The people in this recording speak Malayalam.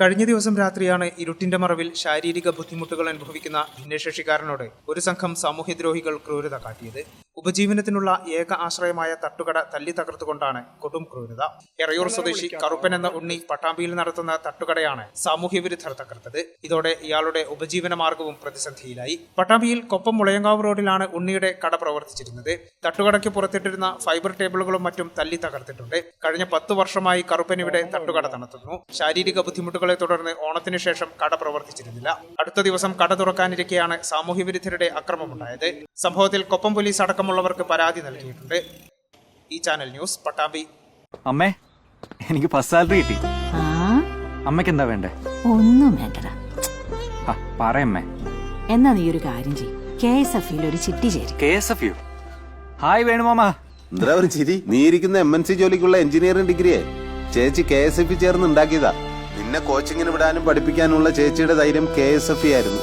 കഴിഞ്ഞ ദിവസം രാത്രിയാണ് ഇരുട്ടിന്റെ മറവിൽ ശാരീരിക ബുദ്ധിമുട്ടുകൾ അനുഭവിക്കുന്ന ഭിന്നശേഷിക്കാരനോട് ഒരു സംഘം സാമൂഹ്യദ്രോഹികൾ ക്രൂരത കാട്ടിയത്. ഉപജീവനത്തിനുള്ള ഏക ആശ്രയമായ തട്ടുകട തല്ലി തകർത്തുകൊണ്ടാണ് കൊടും ക്രൂരത. എറയൂർ സ്വദേശി കറുപ്പൻ എന്ന ഉണ്ണി പട്ടാമ്പിയിൽ നടത്തുന്ന തട്ടുകടയാണ് സാമൂഹ്യ വിരുദ്ധർ തകർത്തത്. ഇതോടെ ഇയാളുടെ ഉപജീവന മാർഗവും പ്രതിസന്ധിയിലായി. പട്ടാമ്പിയിൽ കൊപ്പം മുളയങ്കാവ് റോഡിലാണ് ഉണ്ണിയുടെ കട പ്രവർത്തിച്ചിരുന്നത്. തട്ടുകടയ്ക്ക് പുറത്തിട്ടിരുന്ന ഫൈബർ ടേബിളുകളും മറ്റും തല്ലി തകർത്തിട്ടുണ്ട്. കഴിഞ്ഞ പത്ത് വർഷമായി കറുപ്പൻ ഇവിടെ തട്ടുകട നടത്തുന്നു ശാരീരിക ബുദ്ധിമുട്ടുകളെ തുടർന്ന് ഓണത്തിന് ശേഷം കട പ്രവർത്തിച്ചിരുന്നില്ല. അടുത്ത ദിവസം കട തുറക്കാനിരിക്കെയാണ് സാമൂഹ്യ വിരുദ്ധരുടെ അക്രമമുണ്ടായത്. സംഭവത്തിൽ കൊപ്പം പോലീസ് അടക്കമുള്ളവർക്ക് പരാതി നൽകിയിട്ടുണ്ട്. ഈ ചാനൽ ന്യൂസ് പട്ടാമ്പി. അമ്മേ എനിക്ക് ഫസ്റ്റ് സാലറി കിട്ടി. ആ? അമ്മയ്ക്ക് എന്താ വേണ്ടേ? ഒന്നും വേണ്ടടാ. ആ പറയമ്മേ എന്നാ നീ ഒരു കാര്യം ചെയ്യും. കെ എസ് എഫ് ഒരു ചിട്ടി ചേരും. K S F U? Hi വേണുമാമ എന്താ ഒരു ചിരി? നീ ഇരിക്കുന്ന എം എൻ സി ജോലിക്കുള്ള എഞ്ചിനീയറിംഗ് ഡിഗ്രിയെ. ചേച്ചി കെ എസ് എഫ് ചേർന്ന് ഉണ്ടാക്കിയതാ. നിന്നെ കോച്ചിങ്ങിന് വിടാനും പഠിപ്പിക്കാനുള്ള ചേച്ചിയുടെ ധൈര്യം കെ എസ് എഫ് ആയിരുന്നു.